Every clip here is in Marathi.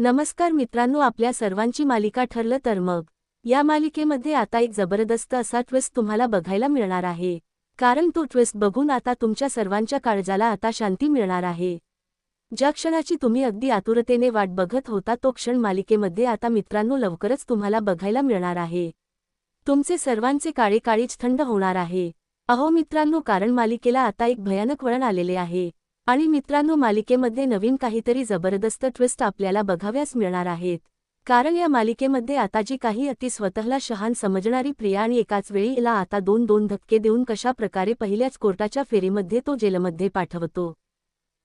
नमस्कार मित्रांनो आपल्या सर्वांची मालिका ठरलं तर मग. या मालिकेमध्ये आता एक जबरदस्त असा ट्विस्ट तुम्हाला बघायला मिळणार आहे. कारण तो ट्विस्ट बघून आता तुमच्या सर्वांच्या काळजाला आता शांती मिळणार आहे. ज्या क्षणाची तुम्ही अगदी आतुरतेने वाट बघत होता तो क्षण मालिकेमध्ये आता मित्रांनो लवकरच तुम्हाला बघायला मिळणार आहे. तुमचे सर्वांचे काळे काळीच थंड होणार आहे. अहो मित्रांनो कारण मालिकेला आता एक भयानक वळण आलेले आहे. आणि मित्रांनो मालिकेमध्ये नवीन काहीतरी जबरदस्त ट्विस्ट आपल्याला बघाव्यास मिळणार आहेत. कारण या मालिकेमध्ये आता जी काही अति स्वतःला शहान समजणारी प्रिया आणि एकाच वेळी इला आता दोन दोन धक्के देऊन कशा प्रकारे पहिल्याच कोर्टाच्या फेरीमध्ये तो जेलमध्ये पाठवतो.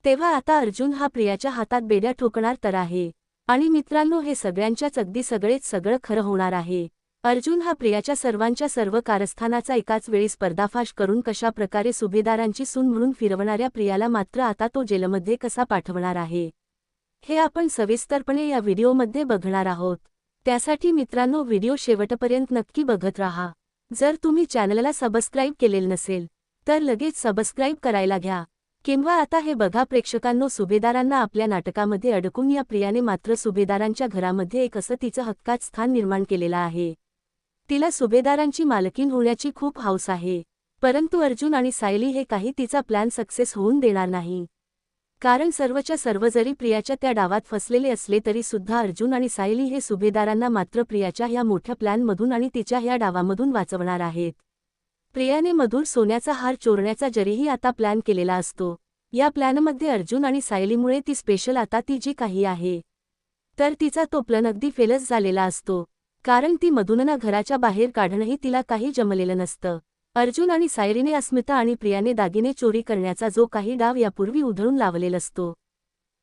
तेव्हा आता अर्जुन हा प्रियाच्या हातात बेड्या ठोकणार तर आहे. आणि मित्रांनो हे सगळ्यांच्याच अगदी सगळेच सगळं खरं होणार आहे. अर्जुन हा प्रियाच्या सर्वांच्या सर्व कारस्थानाचा एकाच वेळी स्पर्धाफाश करून कशा प्रकारे सुभेदारांची सून म्हणून फिरवणाऱ्या प्रियाला मात्र आता तो जेलमध्ये कसा पाठवणार आहे? हे आपण सविस्तरपणे या व्हिडिओमध्ये बघणार आहोत. त्यासाठी मित्रांनो व्हिडिओ शेवटपर्यंत नक्की बघत राहा. जर तुम्ही चॅनलला सबस्क्राईब केलेलं नसेल तर लगेच सबस्क्राईब करायला घ्या. किंवा आता हे बघा प्रेक्षकांनो सुभेदारांना आपल्या नाटकामध्ये अडकून या प्रियाने मात्र सुभेदारांच्या घरामध्ये एक असं तिचं हक्कात स्थान निर्माण केलेलं आहे. तिला सुभेदारांची मालकीन होण्याची खूप हौस आहे. परंतु अर्जुन आणि सायली हे काही तिचा प्लॅन सक्सेस होऊन देणार नाही. कारण सर्वच्या सर्व जरी प्रियाच्या त्या डावात फसलेले असले तरी सुद्धा अर्जुन आणि सायली हे सुभेदारांना मात्र प्रियाच्या ह्या मोठ्या प्लॅनमधून आणि तिच्या ह्या डावामधून वाचवणार आहेत. प्रियाने मधुर सोन्याचा हार चोरण्याचा जरीही आता प्लॅन केलेला असतो. या प्लॅनमध्ये अर्जुन आणि सायलीमुळे ती स्पेशल आता ती जी काही आहे. तर तिचा तो प्लॅन अगदी फेलच झालेला असतो. कारण ती मधुनना घराच्या बाहेर काढणंही तिला काही जमलेलं नसतं. अर्जुन आणि सायरीने अस्मिता आणि प्रियाने दागिने चोरी करण्याचा जो काही डाव यापूर्वी उधळून लावलेला असतो.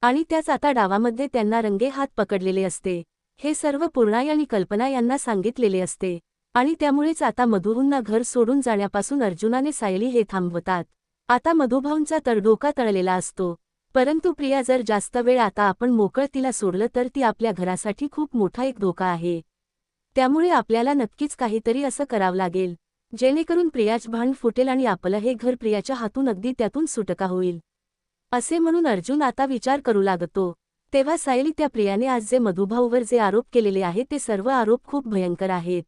आणि त्याच आता डावामध्ये त्यांना रंगे हात पकडलेले असते. हे सर्व पूर्णाई आणि कल्पना यांना सांगितलेले असते. आणि त्यामुळेच आता मधुहूंना घर सोडून जाण्यापासून अर्जुनाने सायली हे थांबवतात. आता मधुभाऊंचा तर डोका तळलेला असतो. परंतु प्रिया जर जास्त वेळ आता आपण मोकळ तिला सोडलं तर ती आपल्या घरासाठी खूप मोठा एक धोका आहे. त्यामुळे आपल्याला नक्कीच काहीतरी असं करावं लागेल. जेणेकरून प्रियाच भांड फुटेल आणि आपलं हे घर प्रियाच्या हातून अगदी त्यातून सुटका होईल. असे म्हणून अर्जुन आता विचार करू लागतो. तेव्हा सायली त्या प्रियाने आज जे मधुभाऊवर जे आरोप केलेले आहे ते सर्व आरोप खूप भयंकर आहेत.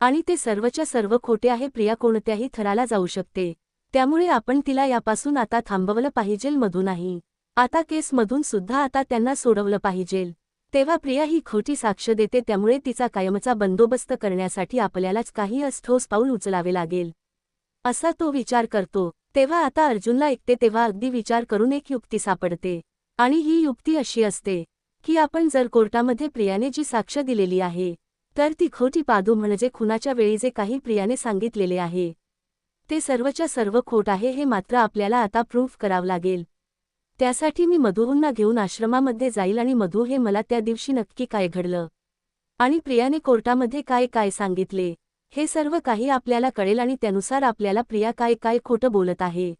आणि ते सर्वच्या सर्व खोटे आहे प्रिया कोणत्याही थराला जाऊ शकते. त्यामुळे आपण तिला यापासून आता थांबवलं पाहिजेल मधू नाही. आता केसमधून सुद्धा आता त्यांना सोडवलं पाहिजेल. तेव्हा प्रिया ही खोटी साक्ष देते त्यामुळे तिचा कायमचा बंदोबस्त करण्यासाठी आपल्यालाच काही ठोस पाऊल उचलावे लागेल. असा तो विचार करतो. तेव्हा आता अर्जुनला ऐकते तेव्हा अगदी विचार करून एक युक्ती सापडते. आणि ही युक्ती अशी असते की आपण जर कोर्टामध्ये प्रियाने जी साक्ष दिलेली आहे तर ती खोटी पादू म्हणजे खुनाच्या वेळी जे काही प्रियाने सांगितलेले आहे. ते सर्वच्या सर्व खोट आहे हे मात्र आपल्याला आता प्रूफ करावं लागेल. त्यासाठी मी मधुरूंना घेऊन आश्रमामध्ये जाईल आणि मधू हे मला त्या दिवशी नक्की काय घडलं? आणि प्रियाने कोर्टामध्ये काय काय सांगितले? हे सर्व काही आपल्याला कळेल आणि त्यानुसार आपल्याला प्रिया काय काय खोटं बोलत आहे.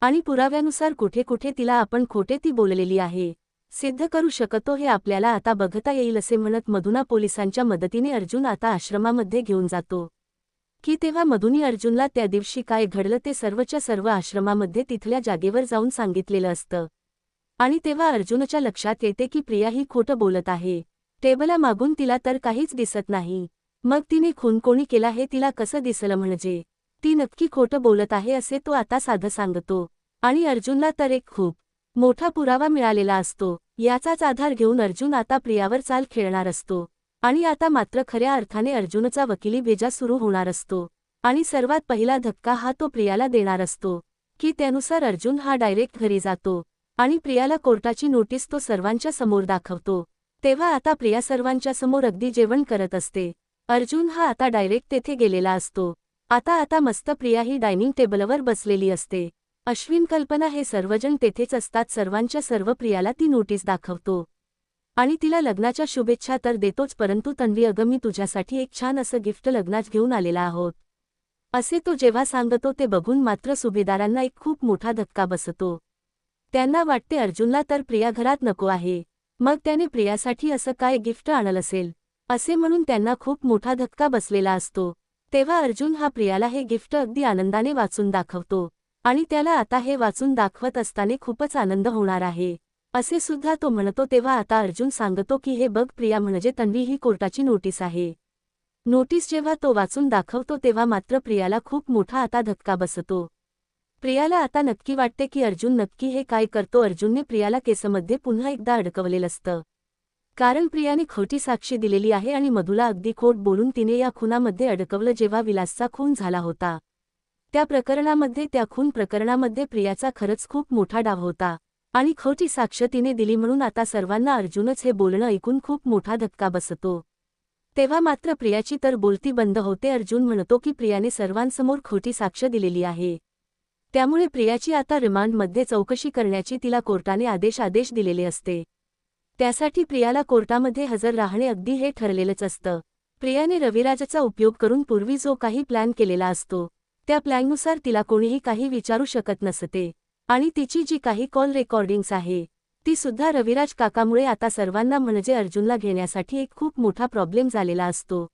आणि पुराव्यानुसार कुठे कुठे तिला आपण खोटे ती बोललेली आहे. सिद्ध करू शकतो हे आपल्याला आता बघता येईल असे म्हणत मधुना पोलिसांच्या मदतीने अर्जुन आता आश्रमामध्ये घेऊन जातो. की तेव्हा मधुनी अर्जुनला त्या दिवशी काय घडलं ते सर्वच्या सर्व आश्रमामध्ये तिथल्या जागेवर जाऊन सांगितलेलं असतं. आणि तेव्हा अर्जुनच्या लक्षात येते की प्रिया ही खोटं बोलत आहे. टेबला मागून तिला तर काहीच दिसत नाही. मग तिने खून कोणी केला हे तिला कसं दिसलं म्हणजे? ती नक्की खोटं बोलत आहे असे तो आता साधं सांगतो. आणि अर्जुनला तर एक खूप मोठा पुरावा मिळालेला असतो. याचाच आधार घेऊन अर्जुन आता प्रियावर चाल खेळणार असतो. आणि आता मात्र खऱ्या अर्थाने अर्जुनचा वकिली भेजा सुरू होणार असतो. आणि सर्वात पहिला धक्का हा तो प्रियाला देणार असतो की त्यानुसार अर्जुन हा डायरेक्ट घरी जातो आणि प्रियाला कोर्टाची नोटीस तो सर्वांच्या समोर दाखवतो. तेव्हा आता प्रिया सर्वांच्या समोर अगदी जेवण करत असते. अर्जुन हा आता डायरेक्ट तेथे गेलेला असतो. आता आता मस्त प्रिया ही डायनिंग टेबलवर बसलेली असते. अश्विन कल्पना हे सर्वजण तेथेच असतात सर्वांच्या सर्व प्रियाला ती नोटीस दाखवतो. आणि तिला लग्नाच्या शुभेच्छा तर देतोच परंतु तन्वी अगं मी तुझ्यासाठी एक छान असं गिफ्ट लग्नात घेऊन आलेला आहोत. असे तो जेव्हा सांगतो ते बघून मात्र सुभेदारांना एक खूप मोठा धक्का बसतो. त्यांना वाटते अर्जुनला तर प्रिया घरात नको आहे. मग त्याने प्रियासाठी असं काय गिफ्ट आणलं असेल? असे म्हणून त्यांना खूप मोठा धक्का बसलेला असतो. तेव्हा अर्जुन हा प्रियाला हे गिफ्ट अगदी आनंदाने वाचून दाखवतो. आणि त्याला आता हे वाचून दाखवत असताना खूपच आनंद होणार आहे. असे सुद्धा तो म्हणतो तेव्हा आता अर्जुन सांगतो की हे बघ प्रिया म्हणजे तन्वी ही कोर्टाची नोटीस आहे. नोटीस जेव्हा तो वाचून दाखवतो तेव्हा मात्र प्रियाला खूप मोठा आता धक्का बसतो. प्रियाला आता नक्की वाटते की अर्जुन नक्की हे काय करतो. अर्जुनने प्रियाला केसमध्ये पुन्हा एकदा अडकवलेलं असतं. कारण प्रियाने खोटी साक्षी दिलेली आहे आणि मधुला अगदी खोट बोलून तिने या खुनामध्ये अडकवलं जेव्हा विलासचा खून झाला होता. त्या प्रकरणामध्ये त्या खून प्रकरणामध्ये प्रियाचा खरंच खूप मोठा डाव होता. आणि खोटी साक्ष तिने दिली म्हणून आता सर्वांना अर्जुनच हे बोलणं ऐकून खूप मोठा धक्का बसतो. तेव्हा मात्र प्रियाची तर बोलती बंद होते. अर्जुन म्हणतो की प्रियाने सर्वांसमोर खोटी साक्ष दिलेली आहे. त्यामुळे प्रियाची आता रिमांडमध्ये चौकशी करण्याची तिला कोर्टाने आदेश आदेश दिलेले असते. त्यासाठी प्रियाला कोर्टामध्ये हजर राहणे अगदी हे ठरलेलंच असतं. प्रियाने रविराजाचा उपयोग करून पूर्वी जो काही प्लॅन केलेला असतो त्या प्लॅननुसार तिला कोणीही काही विचारू शकत नसते. आणि तिची जी काही कॉल रेकॉर्डिंग्स आहे ती सुद्धा रविराज काकामुळे आता सर्वांना म्हणजे अर्जुनला घेण्यासाठी एक खूप मोठा प्रॉब्लेम झालेला असतो.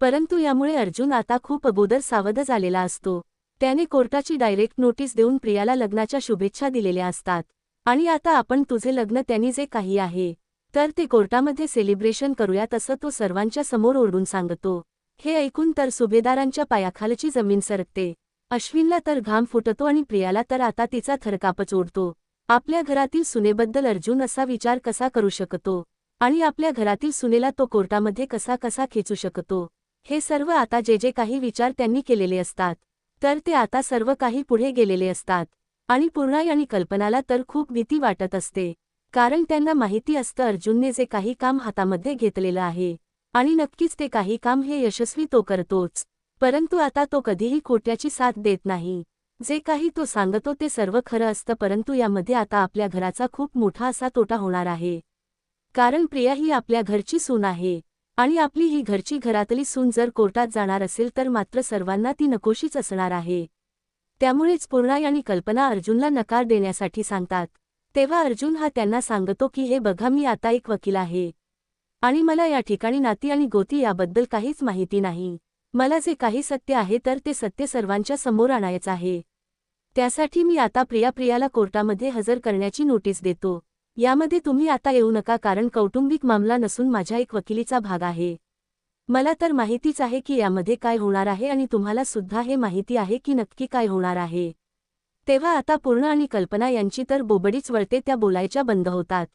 परंतु यामुळे अर्जुन आता खूप अगोदर सावध झालेला असतो. त्याने कोर्टाची डायरेक्ट नोटीस देऊन प्रियाला लग्नाच्या शुभेच्छा दिलेल्या असतात. आणि आता आपण तुझे लग्न त्यांनी जे काही आहे तर ते कोर्टामध्ये सेलिब्रेशन करूयात असं तो सर्वांच्या समोर ओरडून सांगतो. हे ऐकून तर सुभेदारांच्या पायाखालची जमीन सरकते. अश्विनला तर घाम फुटतो आणि प्रियाला तर आता तिचा थरकापच ओढतो आपल्या घरातील सुनेबद्दल अर्जुन असा विचार कसा करू शकतो? आणि आपल्या घरातील सुनेला तो कोर्टामध्ये कसा कसा खेचू शकतो? हे सर्व आता जे जे काही विचार त्यांनी केलेले असतात. तर ते आता सर्व काही पुढे गेलेले असतात. आणि पूर्णाई आणि कल्पनाला तर खूप भीती वाटत असते. कारण त्यांना माहिती असतं अर्जुनने जे काही काम हातामध्ये घेतलेलं आहे. आणि नक्कीच ते काही काम हे यशस्वी तो करतोच. परंतु आता तो कधीही खोट्याची साथ देत नाही. जे काही तो सांगतो ते सर्व खरं असतं परंतु यामध्ये आता आपल्या घराचा खूप मोठा असा तोटा होणार आहे. कारण प्रिया ही आपल्या घरची सून आहे आणि आपली ही घरची घरातली सून जर कोर्टात जाणार असेल तर मात्र सर्वांना ती नकोशीच असणार आहे. त्यामुळेच पूर्णाई आणि कल्पना अर्जुनला नकार देण्यासाठी सांगतात. तेव्हा अर्जुन हा त्यांना सांगतो की हे बघा मी आता एक वकील आहे आणि मला या ठिकाणी नाती आणि गोती याबद्दल काहीच माहिती नाही. मला जे काही सत्य आहे तर ते सत्य सर्वांच्या समोर आणायचं आहे. त्यासाठी मी आता प्रिया प्रियाला कोर्टामध्ये हजर करण्याची नोटीस देतो. यामध्ये तुम्ही आता येऊ नका कारण कौटुंबिक मामला नसून माझ्या एक वकिलीचा भाग आहे. मला तर माहितीच आहे की यामध्ये काय होणार आहे आणि तुम्हाला सुद्धा हे माहिती आहे की नक्की काय होणार आहे. तेव्हा आता पूर्ण आणि कल्पना यांची तर बोबडीच वळते त्या बोलायच्या बंद होतात.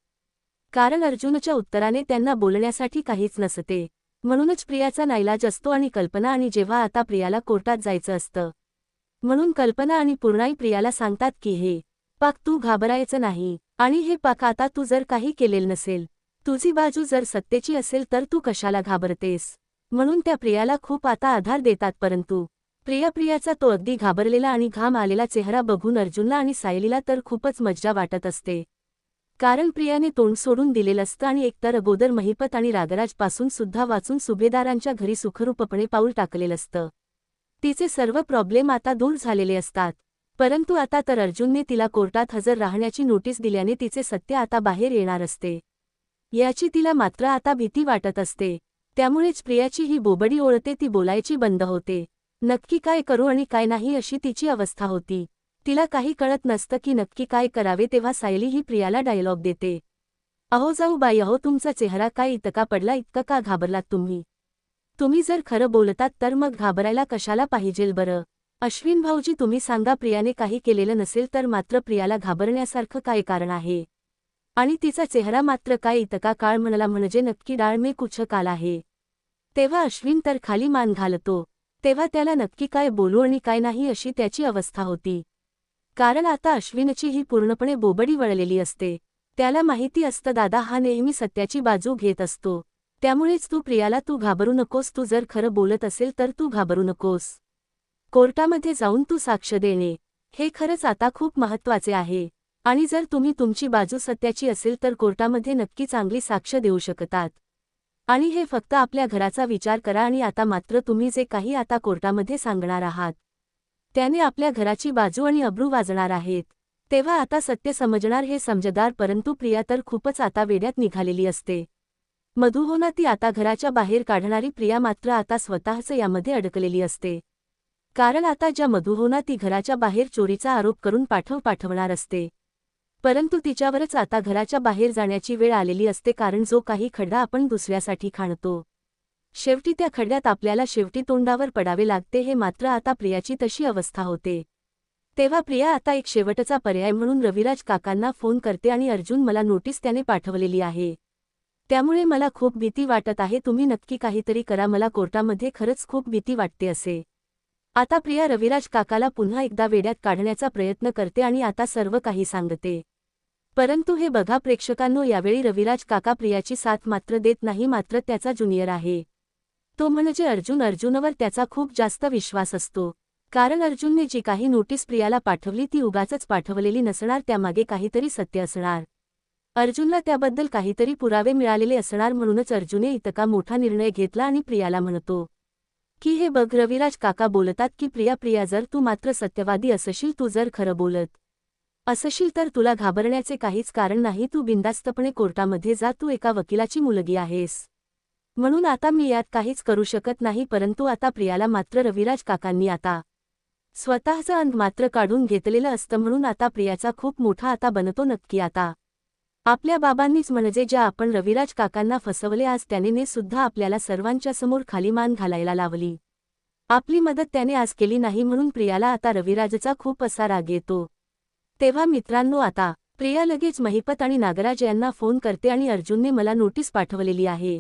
कारण अर्जुनच्या उत्तराने त्यांना बोलण्यासाठी काहीच नसते. म्हणूनच प्रियाचा नाईलाज असतो आणि कल्पना आणि जेव्हा आता प्रियाला कोर्टात जायचं असतं. म्हणून कल्पना आणि पूर्णाई प्रियाला सांगतात की हे पाक तू घाबरायचं नाही. आणि हे पाक आता तू जर काही केलेलं नसेल तुझी बाजू जर सत्तेची असेल तर तू कशाला घाबरतेस म्हणून त्या प्रियाला खूप आता आधार देतात परंतु प्रिया प्रियाचा तो अगदी घाबरलेला आणि घाम आलेला चेहरा बघून अर्जुनला आणि सायलीला तर खूपच मज्जा वाटत असते. कारण प्रियाने तोंड सोडून दिलेलं असतं आणि एकतर अगोदर महिपत आणि रागराजपासून सुद्धा वाचून सुभेदारांच्या घरी सुखरूपपणे पाऊल टाकलेलं असतं. तिचे सर्व प्रॉब्लेम आता दूर झालेले असतात. परंतु आता तर अर्जुनने तिला कोर्टात हजर राहण्याची नोटीस दिल्याने तिचे सत्य आता बाहेर येणार असते. याची तिला मात्र आता भीती वाटत असते. त्यामुळेच प्रियाची ही बोबडी ओळते ती बोलायची बंद होते. नक्की काय करू आणि काय नाही अशी तिची अवस्था होती. तिला काही कळत नसतं की नक्की काय करावे तेव्हा सायली ही प्रियाला डायलॉग देते. अहो जाऊ बाई अहो तुमचा चेहरा काय इतका पडला इतकं का घाबरलात तुम्ही? तुम्ही जर खरं बोलतात तर मग घाबरायला कशाला पाहिजेल बरं? अश्विन भाऊजी तुम्ही सांगा प्रियाने काही केलेलं नसेल तर मात्र प्रियाला घाबरण्यासारखं काय कारण आहे? आणि तिचा चेहरा मात्र काय इतका काळ म्हणला म्हणजे नक्की डाळ मे कुछ काल आहे? तेव्हा अश्विन तर खाली मान घालतो. तेव्हा त्याला नक्की काय बोलू आणि काय नाही अशी त्याची अवस्था होती. कारण आता अश्विनची ही पूर्णपणे बोबडी वळलेली असते. त्याला माहिती असतं दादा हा नेहमी सत्याची बाजू घेत असतो. त्यामुळेच तू प्रियाला तू घाबरू नकोस. तू जर खरं बोलत असेल तर तू घाबरू नकोस. कोर्टामध्ये जाऊन तू साक्ष देणे. हे खरंच आता खूप महत्त्वाचे आहे. आणि जर तुम्ही तुमची बाजू सत्याची असेल तर कोर्टामध्ये नक्की चांगली साक्ष देऊ शकतात. आणि हे फक्त आपल्या घराचा विचार करा आणि आता मात्र तुम्ही जे काही आता कोर्टामध्ये सांगणार आहात त्याने आपल्या घराची बाजू आणि अब्रू वाजणार आहेत. तेव्हा आता सत्य समजणार हे समजदार परंतु प्रिया तर खूपच आता वेड्यात निघालेली असते. मधुहोना ती आता घराच्या बाहेर काढणारी प्रिया मात्र आता स्वतःच यामध्ये अडकलेली असते. कारण आता ज्या मधुहोना ती घराच्या बाहेर चोरीचा आरोप करून पाठव पाठवणार असते. परंतु तिच्यावरच आता घराच्या बाहेर जाण्याची वेळ आलेली असते कारण जो काही खड्डा आपण दुसऱ्यासाठी खाणतो. शेवटी त्या खड्ड्यात आपल्याला शेवटी तोंडावर पडावे लागते हे मात्र आता प्रियाची तशी अवस्था होते. तेव्हा प्रिया आता एक शेवटचा पर्याय म्हणून रविराज काकांना फोन करते आणि अर्जुन मला नोटीस त्याने पाठवलेली आहे. त्यामुळे मला खूप भीती वाटत आहे तुम्ही नक्की काहीतरी करा मला कोर्टामध्ये खरंच खूप भीती वाटते असे. आता प्रिया रविराज काकाला पुन्हा एकदा वेड्यात काढण्याचा प्रयत्न करते आणि आता सर्व काही सांगते. परंतु हे बघा प्रेक्षकांनो यावेळी रविराज काका प्रियाची साथ मात्र देत नाही मात्र त्याचा ज्युनियर आहे. तो म्हणजे अर्जुन अर्जुनवर त्याचा खूप जास्त विश्वास असतो. कारण अर्जुनने जी काही नोटीस प्रियाला पाठवली ती उगाचच पाठवलेली नसणार त्यामागे काहीतरी सत्य असणार. अर्जुनला त्याबद्दल काहीतरी पुरावे मिळालेले असणार म्हणूनच अर्जुने इतका मोठा निर्णय घेतला आणि प्रियाला म्हणतो की हे बघ रविराज काका बोलतात की प्रिया प्रिया जर तू मात्र सत्यवादी असशील तू जर खरं बोलत असशील तर तुला घाबरण्याचे काहीच कारण नाही तू बिंदास्तपणे कोर्टामध्ये जा तू एका वकिलाची मुलगी आहेस. म्हणून आता मी यात काहीच करू शकत नाही परंतु आता प्रियाला मात्र रविराज काकांनी आता स्वतःचं अंग मात्र काढून घेतलेलं असतं म्हणून आता प्रियाचा खूप मोठा आता बनतो नक्की आता. आपल्या बाबांनीच म्हणजे ज्या आपण रविराज काकांना फसवले आज त्याने सुद्धा आपल्याला सर्वांच्या समोर खाली मान घालायला लावली. आपली मदत त्याने आज केली नाही म्हणून प्रियाला आता रविराजचा खूप असा राग येतो. तेव्हा मित्रांनो आता प्रिया लगेच महिपत आणि नागराज यांना फोन करते आणि अर्जुनने मला नोटीस पाठवलेली आहे.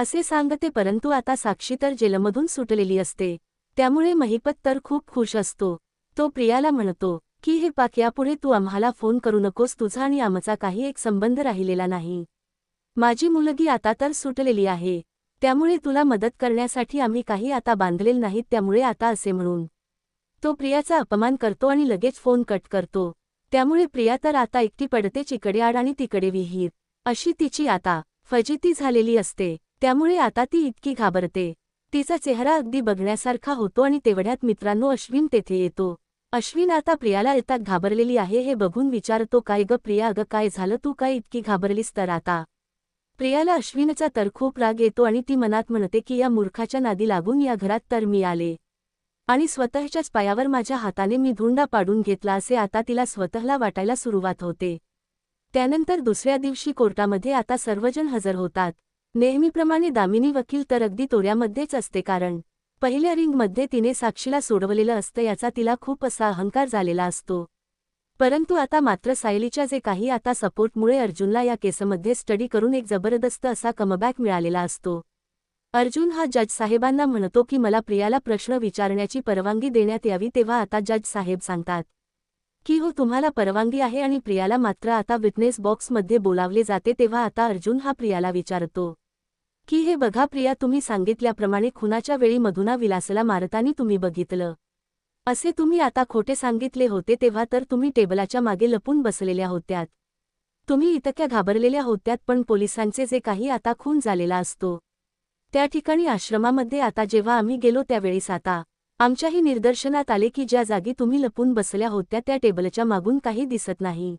असे सांगते परंतु आता साक्षी तर जेलमधून सुटलेली असते. त्यामुळे महिपत तर खूप खुश असतो. तो प्रियाला म्हणतो की हे पाक यापुढे तू आम्हाला फोन करू नकोस तुझा आणि आमचा काही एक संबंध राहिलेला नाही. माझी मुलगी आता तर सुटलेली आहे. त्यामुळे तुला मदत करण्यासाठी आम्ही काही आता बांधलेल नाहीत त्यामुळे आता असे म्हणून. तो प्रियाचा अपमान करतो आणि लगेच फोन कट करतो. त्यामुळे प्रिया तर आता एकटी पडते चिकडे आड आणि तिकडे विहीर. अशी तिची आता फजिती झालेली असते. त्यामुळे आता ती इतकी घाबरते. तिचा चेहरा अगदी बघण्यासारखा होतो आणि तेवढ्यात मित्रांनो अश्विन तेथे येतो. अश्विन आता प्रियाला येतात घाबरलेली आहे हे बघून विचारतो काय ग प्रिया? अगं काय झालं? तू काय इतकी घाबरलीस तर आता? प्रियाला अश्विनचा तर खूप राग येतो आणि ती मनात म्हणते की या मूर्खाच्या नादी लागून या घरात तर मी आले. आणि स्वतःच्याच पायावर माझ्या हाताने मी धुंडा पाडून घेतला असे आता तिला स्वतःला वाटायला सुरुवात होते. त्यानंतर दुसऱ्या दिवशी कोर्टामध्ये आता सर्वजण हजर होतात. नेहमीप्रमाणे दामिनी वकील तर अगदी तोऱ्यामध्येच असते कारण पहिल्या रिंगमध्ये तिने साक्षीला सोडवलेलं असतं याचा तिला खूप असा अहंकार झालेला असतो. परंतु आता मात्र सायलीच्या जे काही आता सपोर्टमुळे अर्जुनला या केसमध्ये स्टडी करून एक जबरदस्त असा कमबॅक मिळालेला असतो. अर्जुन हा जज साहेबांना म्हणतो की मला प्रियाला प्रश्न विचारण्याची परवानगी देण्यात यावी तेव्हा आता जज साहेब सांगतात. की हो तुम्हाला परवानगी आहे आणि प्रियाला मात्र आता विटनेस बॉक्समध्ये बोलावले जाते तेव्हा आता अर्जुन हा प्रियाला विचारतो. की हे बघा प्रिया तुम्ही सांगितल्याप्रमाणे खुनाच्या वेळी मधुना विलासला मारतानी तुम्ही बघितलं. असे तुम्ही आता खोटे सांगितले होते तेव्हा तर तुम्ही टेबलाच्या मागे लपून बसलेल्या होत्यात. तुम्ही इतक्या घाबरलेल्या होत्यात पण पोलिसांचे जे काही आता खून झालेला असतो. त्या ठिकाणी आश्रमामध्ये आता जेव्हा आम्ही गेलो त्यावेळीस आता आमच्याही निदर्शनात आले की ज्या जागी तुम्ही लपून बसल्या होत्या त्या टेबलच्या मागून काही दिसत नाही.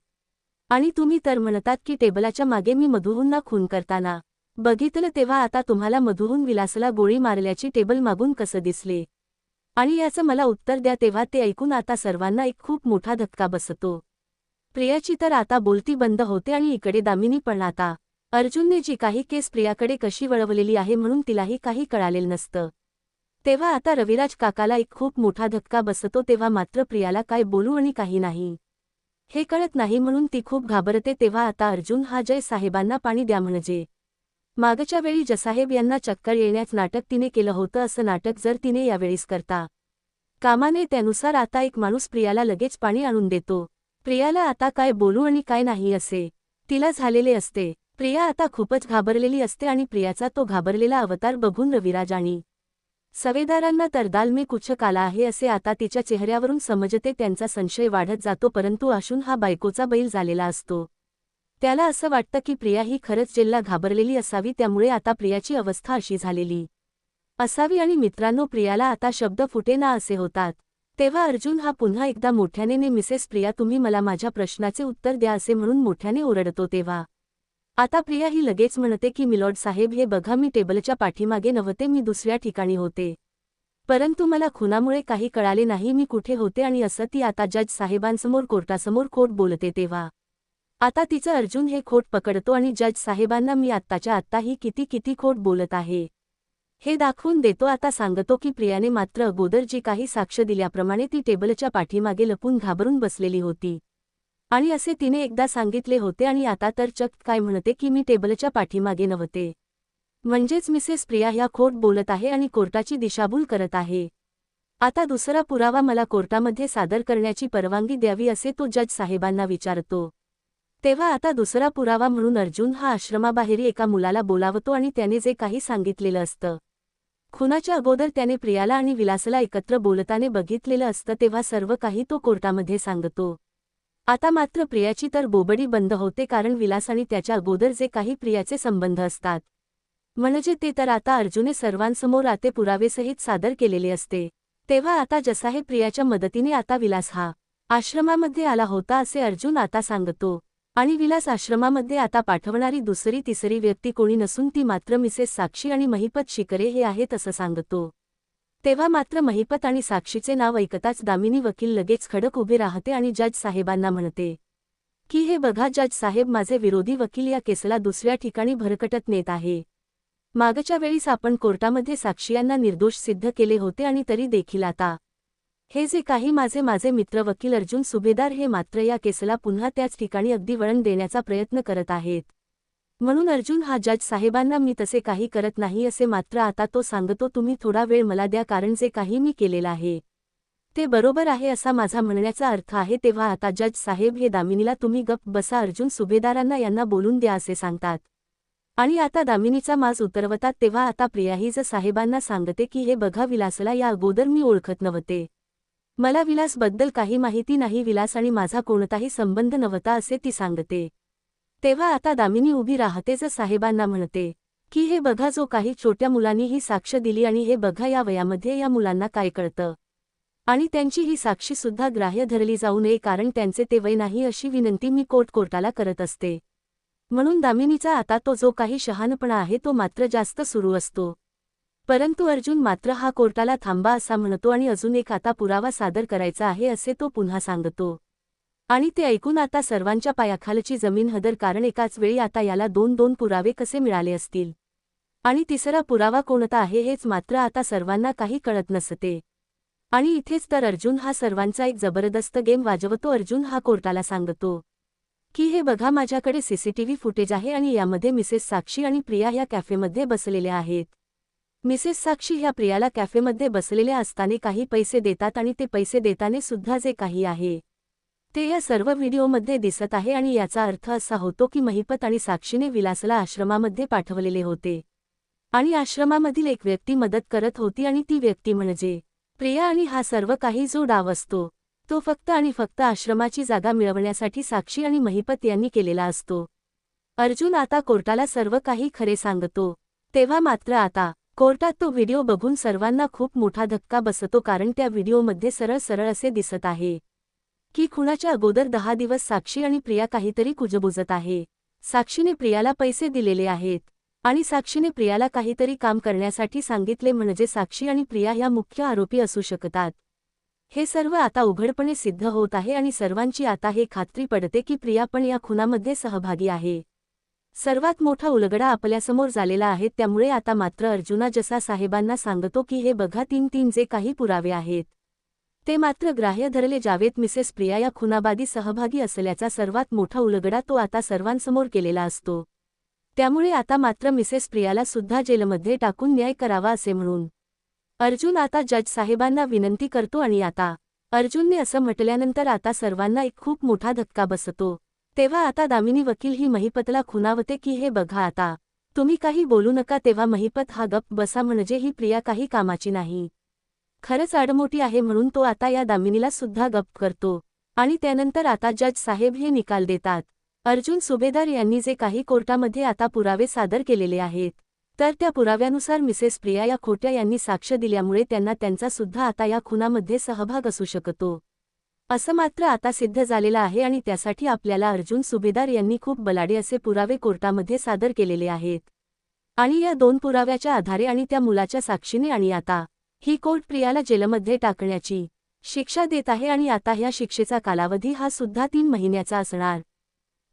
आणि तुम्ही तर म्हणतात की टेबलाच्या मागे मी मधुहूंना खून करताना बघितलं तेव्हा आता तुम्हाला मधुहून विलासला गोळी मारल्याची टेबल मागून कसं दिसले. आणि याचं मला उत्तर द्या तेव्हा ते ऐकून आता सर्वांना एक खूप मोठा धक्का बसतो. प्रियाची तर आता बोलती बंद होते आणि इकडे दामिनी पण आता अर्जुनने जी काही केस प्रियाकडे कशी वळवलेली आहे म्हणून तिलाही काही कळालेलं नसतं. तेव्हा आता रविराज काकाला एक खूप मोठा धक्का बसतो तेव्हा मात्र प्रियाला काय बोलू आणि काही नाही. हे कळत नाही म्हणून ती खूप घाबरते तेव्हा आता अर्जुन हा जय साहेबांना पाणी द्या म्हणजे मागच्या वेळी जसाहेब यांना चक्कर येण्यात नाटक तिने केलं होतं असं नाटक जर तिने यावेळीस करता. कामाने त्यानुसार आता एक माणूस प्रियाला लगेच पाणी आणून देतो. प्रियाला आता काय बोलू आणि काय नाही असे. तिला झालेले असते. प्रिया आता खूपच घाबरलेली असते आणि प्रियाचा तो घाबरलेला अवतार बघून रविराज आणि सवेदारांना तर दाल में कुछ काला आहे असे आता तिच्या चेहऱ्यावरून समजते त्यांचा संशय वाढत जातो परंतु आशून हा बायकोचा बैल झालेला असतो. त्याला असं वाटतं की प्रिया ही खरंच जेलला घाबरलेली असावी त्यामुळे आता प्रियाची अवस्था अशी झालेली. असावी आणि मित्रांनो प्रियाला आता शब्द फुटे ना असे होतात. तेव्हा अर्जुन हा पुन्हा एकदा मोठ्याने ने मिसेस प्रिया तुम्ही मला माझ्या प्रश्नाचे उत्तर द्या असे म्हणून मोठ्याने ओरडतो तेव्हा. आता प्रिया ही लगेच म्हणते की मिलॉर्ड साहेब हे बघा मी टेबलच्या पाठीमागे नव्हते मी दुसऱ्या ठिकाणी होते. परंतु मला खुनामुळे काही कळाले नाही मी कुठे होते आणि असं ती आता जज साहेबांसमोर कोर्टासमोर कोर्ट बोलते तेव्हा. आता तिचं अर्जुन हे खोट पकडतो आणि जज साहेबांना मी आत्ताच्या आत्ताही किती किती खोट बोलत आहे. हे दाखवून देतो. आता सांगतो की प्रियाने मात्र अगोदर जी काही साक्ष दिल्याप्रमाणे ती टेबलच्या पाठीमागे लपून घाबरून बसलेली होती. आणि असे तिने एकदा सांगितले होते आणि आता तर चक काय म्हणते की मी टेबलच्या पाठीमागे नव्हते. म्हणजेच मिसेस प्रिया ह्या खोट बोलत आहे आणि कोर्टाची दिशाभूल करत आहे. आता दुसरा पुरावा मला कोर्टामध्ये सादर करण्याची परवानगी द्यावी असे तो जज साहेबांना विचारतो. तेव्हा आता दुसरा पुरावा म्हणून अर्जुन हा आश्रमाबाहेरी एका मुलाला बोलावतो आणि त्याने जे काही सांगितलेलं असतं खुनाच्या अगोदर त्याने प्रियाला आणि विलासला एकत्र बोलताने बघितलेलं असतं तेव्हा सर्व काही तो कोर्टामध्ये सांगतो. आता मात्र प्रियाची तर बोबडी बंद होते कारण विलास आणि त्याच्या अगोदर जे काही प्रियाचे संबंध असतात म्हणजे ते तर आता अर्जुने सर्वांसमोर आते पुरावेसहित सादर केलेले असते. तेव्हा आता जसा हे प्रियाच्या मदतीने आता विलास हा आश्रमामध्ये आला होता असे अर्जुन आता सांगतो. आणि विलास आश्रमामध्ये आता पाठवणारी दुसरी तिसरी व्यक्ती कोणी नसून ती मात्र मिसेस साक्षी आणि महिपत शिकरे हे आहेत असं सांगतो. तेव्हा मात्र महिपत आणि साक्षीचे नाव ऐकताच दामिनी वकील लगेच खडक उभे राहते आणि जज साहेबांना म्हणते की हे बघा जज साहेब माझे विरोधी वकील या केसला दुसऱ्या ठिकाणी भरकटत नेत आहे. मागच्या वेळीस आपण कोर्टामध्ये साक्षीयांना निर्दोष सिद्ध केले होते आणि तरी देखील आता हे जे काही माझे माझे मित्र वकील अर्जुन सुभेदार हे मात्र या केसला पुन्हा त्याच ठिकाणी अगदी वळण देण्याचा प्रयत्न करत आहेत. म्हणून अर्जुन हा जज साहेबांना मी तसे काही करत नाही असे मात्र आता तो सांगतो तुम्ही थोडा वेळ मला द्या कारण जे काही मी केलेलं आहे ते बरोबर आहे असा माझा म्हणण्याचा अर्थ आहे. तेव्हा आता जज साहेब हे दामिनीला तुम्ही गप बसा अर्जुन सुभेदारांना यांना बोलून द्या असे सांगतात. आणि आता दामिनीचा माज उतरवतात. तेव्हा आता प्रियाही ज साहेबांना सांगते की हे बघा विलासला या अगोदर मी ओळखत नव्हते. मला विलासबद्दल काही माहिती नाही विलास आणि माझा कोणताही संबंध नव्हता असे ती सांगते. तेव्हा आता दामिनी उभी राहते साहेबांना म्हणते की हे बघा जो काही छोट्या मुलांनी ही साक्ष दिली आणि हे बघा या वयामध्ये या मुलांना काय कळतं. आणि त्यांची ही साक्षी सुद्धा ग्राह्य धरली जाऊ नये कारण त्यांचे ते वय नाही अशी विनंती मी कोर्ट कोर्टाला करत असते. म्हणून दामिनीचा आता तो जो काही शहाणपणा आहे तो मात्र जास्त सुरू असतो. परंतु अर्जुन मात्र हा कोर्टाला थांबा असा म्हणतो आणि अजून एक आता पुरावा सादर करायचा आहे असे तो पुन्हा सांगतो. आणि ते ऐकून आता सर्वांच्या पायाखालची जमीन हदर कारण एकाच वेळी आता याला दोन दोन पुरावे कसे मिळाले असतील? आणि तिसरा पुरावा कोणता आहे हेच मात्र आता सर्वांना काही कळत नसते. आणि इथेच तर अर्जुन हा सर्वांचा एक जबरदस्त गेम वाजवतो अर्जुन हा कोर्टाला सांगतो. की हे बघा माझ्याकडे सीसीटीव्ही फुटेज आहे आणि यामध्ये मिसेस साक्षी आणि प्रिया ह्या कॅफेमध्ये बसलेल्या आहेत. मिसेस साक्षी ह्या प्रियाला कॅफेमध्ये बसलेल्या असताना काही पैसे देतात आणि ते पैसे देताने सुद्धा जे काही आहे ते या सर्व व्हिडिओमध्ये दिसत आहे आणि याचा अर्थ असा होतो की महिपत आणि साक्षीने विलासला आश्रमामध्ये पाठवलेले होते. आणि आश्रमामधील एक व्यक्ती मदत करत होती आणि ती व्यक्ती म्हणजे प्रिया आणि हा सर्व काही जो डाव असतो तो फक्त आणि फक्त आश्रमाची जागा मिळवण्यासाठी साक्षी आणि महिपत यांनी केलेला असतो. अर्जुन आता कोर्टाला सर्व काही खरे सांगतो तेव्हा मात्र आता कोर्टात तो व्हिडिओ बघून सर्वांना खूप मोठा धक्का बसतो कारण त्या व्हिडिओमध्ये सरळ सरळ असे दिसत आहे की खुणाच्या अगोदर दहा दिवस साक्षी आणि प्रिया काहीतरी कुजबुजत आहे. साक्षीने प्रियाला पैसे दिलेले आहेत आणि साक्षीने प्रियाला काहीतरी काम करण्यासाठी सांगितले म्हणजे साक्षी आणि प्रिया ह्या मुख्य आरोपी असू शकतात. हे सर्व आता उघडपणे सिद्ध होत आहे आणि सर्वांची आता हे खात्री पडते की प्रिया पण या खुनामध्ये सहभागी आहे. सर्वात मोठा उलगडा आपल्यासमोर झालेला आहे त्यामुळे आता मात्र अर्जुना जसा साहेबांना सांगतो की हे बघा तीन तीन जे काही पुरावे आहेत ते मात्र ग्राह्य धरले जावेत. मिसेस प्रिया या खुनाबादी सहभागी असल्याचा सर्वात मोठा उलगडा तो आता सर्वांसमोर केलेला असतो. त्यामुळे आता मात्र मिसेस प्रियाला सुद्धा जेलमध्ये टाकून न्याय करावा असे म्हणून अर्जुन आता जज साहेबांना विनंती करतो आणि आता अर्जुनने असं म्हटल्यानंतर आता सर्वांना एक खूप मोठा धक्का बसतो. तेव्हा आता दामिनी वकील ही महिपतला खुनावते की हे बघा आता तुम्ही काही बोलू नका तेव्हा महिपत हा गप बसा म्हणजे ही प्रिया काही कामाची नाही. खरंच आडमोठी आहे म्हणून तो आता या दामिनीला सुद्धा गप करतो आणि त्यानंतर आता जज साहेब हे निकाल देतात. अर्जुन सुभेदार यांनी जे काही कोर्टामध्ये आता पुरावे सादर केलेले आहेत तर त्या पुराव्यानुसार मिसेस प्रिया या खोट्या यांनी साक्ष दिल्यामुळे त्यांना त्यांचा सुद्धा आता या खुनामध्ये सहभाग असू शकतो. असं मात्र आता सिद्ध झालेलं आहे आणि त्यासाठी आपल्याला अर्जुन सुभेदार यांनी खूप बलाडे असे पुरावे कोर्टामध्ये सादर केलेले आहेत. आणि या दोन पुराव्याच्या आधारे आणि त्या मुलाच्या साक्षीने आणि आता ही कोर्ट प्रियाला जेलमध्ये टाकण्याची शिक्षा देत आहे आणि आता ह्या शिक्षेचा कालावधी हा सुद्धा तीन महिन्याचा असणार.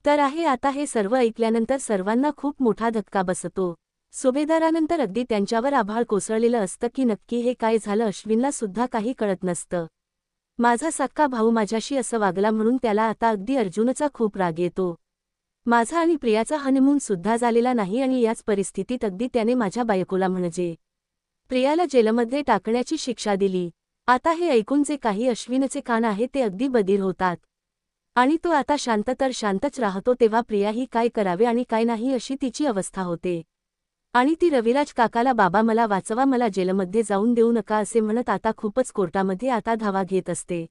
तर आहे आता हे सर्व ऐकल्यानंतर सर्वांना खूप मोठा धक्का बसतो. सुभेदारानंतर अगदी त्यांच्यावर आभाळ कोसळलेलं असतं की नक्की हे काय झालं अश्विनला सुद्धा काही कळत नसतं. माझा सक्का भाऊ माझ्याशी असं वागला म्हणून त्याला आता अगदी अर्जुनचा खूप राग येतो. माझा आणि प्रियाचा हनीमून सुद्धा झालेला नाही आणि याच परिस्थितीत अगदी त्याने माझ्या बायकोला म्हणजे प्रियाला जेलमध्ये टाकण्याची शिक्षा दिली. आता हे ऐकून जे काही अश्विनचे कान आहे ते अगदी बधीर होतात. आणि तो आता शांत तर शांतच राहतो तेव्हा प्रियाही काय करावे आणि काय नाही अशी तिची अवस्था होते. आणि ती रविराज काकाला बाबा मला वाचवा मला जेलमध्ये जाऊन देऊ नका असे म्हणत आता खूपच कोर्टामध्ये आता धावा घेत असते.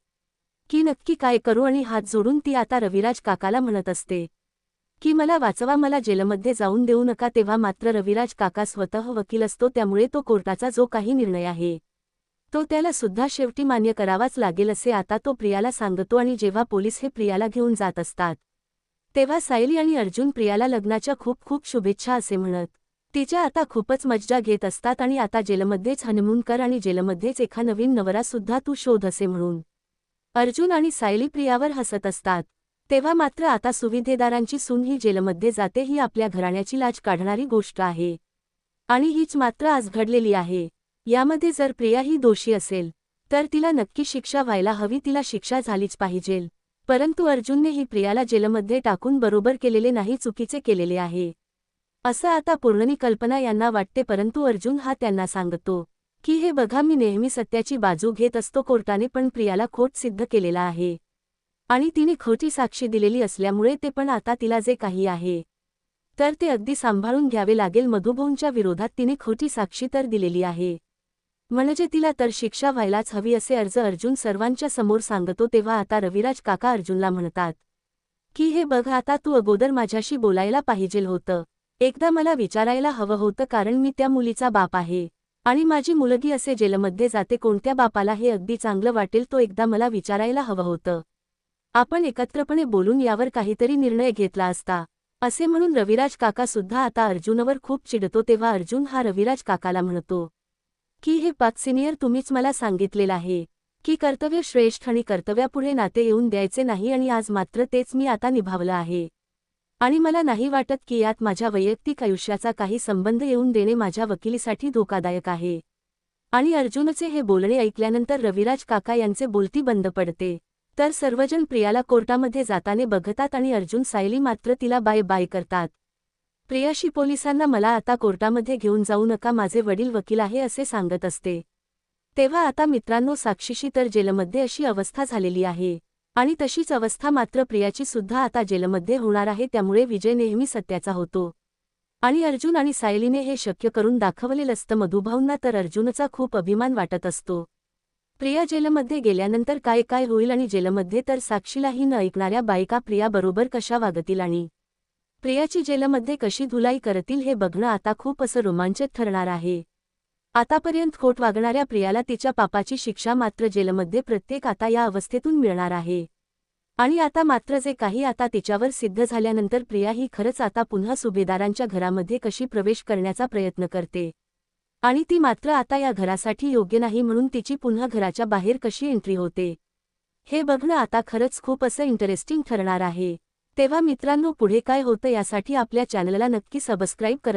की नक्की काय करू? आणि हात जोडून ती आता रविराज काकाला म्हणत असते. की मला वाचवा मला जेलमध्ये जाऊन देऊ नका तेव्हा मात्र रविराज काका स्वतः वकील असतो त्यामुळे तो कोर्टाचा जो काही निर्णय आहे तो त्याला सुद्धा शेवटी मान्य करावाच लागेल असे आता तो प्रियाला सांगतो आणि जेव्हा पोलीस हे प्रियाला घेऊन जात असतात तेव्हा सायली आणि अर्जुन प्रियाला लग्नाच्या खूप खूप शुभेच्छा असे म्हणत तिच्या आता खूपच मज्जा घेत असतात आणि आता जेलमध्येच हनीमून कर आणि जेलमध्येच एका नवीन नवरा सुद्धा तू शोध असे म्हणून. अर्जुन आणि सायली प्रियावर हसत असतात. तेव्हा मात्र आता सुविधेदारांची सून ही जेलमध्ये जाते ही आपल्या घराण्याची लाज काढणारी गोष्ट आहे. आणि हीच मात्र आज घडलेली आहे. यामध्ये जर प्रिया ही दोषी असेल तर तिला नक्की शिक्षा व्हायला हवी तिला शिक्षा झालीच पाहिजेल परंतु अर्जुनने ही प्रियाला जेलमध्ये टाकून बरोबर केलेले नाही चुकीचे केलेले आहे. असं आता पूर्णनी कल्पना यांना वाटते परंतु अर्जुन हा त्यांना सांगतो की हे बघा मी नेहमी सत्याची बाजू घेत असतो कोर्टाने पण प्रियाला खोट सिद्ध केलेला आहे. आणि तिने खोटी साक्षी दिलेली असल्यामुळे ते पण आता तिला जे काही आहे. तर ते अगदी सांभाळून घ्यावे लागेल मधुभाऊंच्या विरोधात तिने खोटी साक्षी तर दिलेली आहे. म्हणजे तिला तर शिक्षा व्हायलाच हवी असे अर्ज अर्जुन सर्वांच्या समोर सांगतो तेव्हा आता रविराज काका अर्जुनला म्हणतात की हे बघ आता तू अगोदर माझ्याशी बोलायला पाहिजेल होतं. एकदा मला विचारायला हवं होतं कारण मी त्या मुलीचा बाप आहे आणि माझी मुलगी असे जेलमध्ये जाते कोणत्या बापाला हे अगदी चांगलं वाटेल तो एकदा मला विचारायला हवं होतं. आपण एकत्रपणे बोलून यावर काहीतरी निर्णय घेतला असता. असे म्हणून रविराज काका सुद्धा आता अर्जुनवर खूप चिडतो तेव्हा अर्जुन हा रविराज काकाला म्हणतो की हे पाच सिनियर तुम्हीच मला सांगितलेलं आहे की कर्तव्य श्रेष्ठ आणि कर्तव्यापुढे नाते येऊन द्यायचे नाही आणि आज मात्र तेच मी आता निभावलं आहे. आणि मला नाही वाटत की यात माझ्या वैयक्तिक आयुष्याचा काही संबंध येऊन देणे माझ्या वकिलीसाठी धोकादायक आहे. आणि अर्जुनचे हे बोलणे ऐकल्यानंतर रविराज काका यांचे बोलती बंद पडते. तर सर्वजण प्रियाला कोर्टामध्ये जाताने बघतात आणि अर्जुन सायली मात्र तिला बाय बाय करतात. प्रियाशी पोलिसांना मला आता कोर्टामध्ये घेऊन जाऊ नका माझे वडील वकील आहे असे सांगत असते. तेव्हा आता मित्रांनो साक्षीशी तर जेलमध्ये अशी अवस्था झालेली आहे. आणि तशीच अवस्था मात्र प्रियाची सुद्धा आता जेलमध्ये होणार आहे त्यामुळे विजय नेहमी सत्याचा होतो. आणि अर्जुन आणि सायलीने हे शक्य करून दाखवलेलं असतं मधुभाऊंना तर अर्जुनचा खूप अभिमान वाटत असतो. प्रिया जेलमध्ये गेल्यानंतर काय काय होईल आणि जेलमध्ये तर साक्षीलाही न ऐकणाऱ्या बायका प्रियाबरोबर कशा वागतील आणि प्रियाची जेलमध्ये कशी धुलाई करतील हे बघणं आता खूप असं रोमांचक ठरणार आहे. आतापर्यंत खोट वागणाऱ्या प्रियाला तिच्या पापाची शिक्षा मात्र जेलमध्ये प्रत्येक आता या अवस्थेतून मिळणार आहे. आणि आता मात्र जे काही आता तिच्यावर सिद्ध झाल्यानंतर प्रिया ही खरंच आता पुन्हा सुभेदारांच्या घरामध्ये कशी प्रवेश करण्याचा प्रयत्न करते? आणि ती मात्र आता या घरासाठी योग्य नाही म्हणून तिची पुन्हा घराच्या बाहेर कशी एंट्री होते? हे बघणं आता खरंच खूप असं इंटरेस्टिंग ठरणार आहे. तेव्हा मित्रांनो पुढे काय होतं यासाठी आपल्या चॅनलला नक्की सबस्क्राईब करत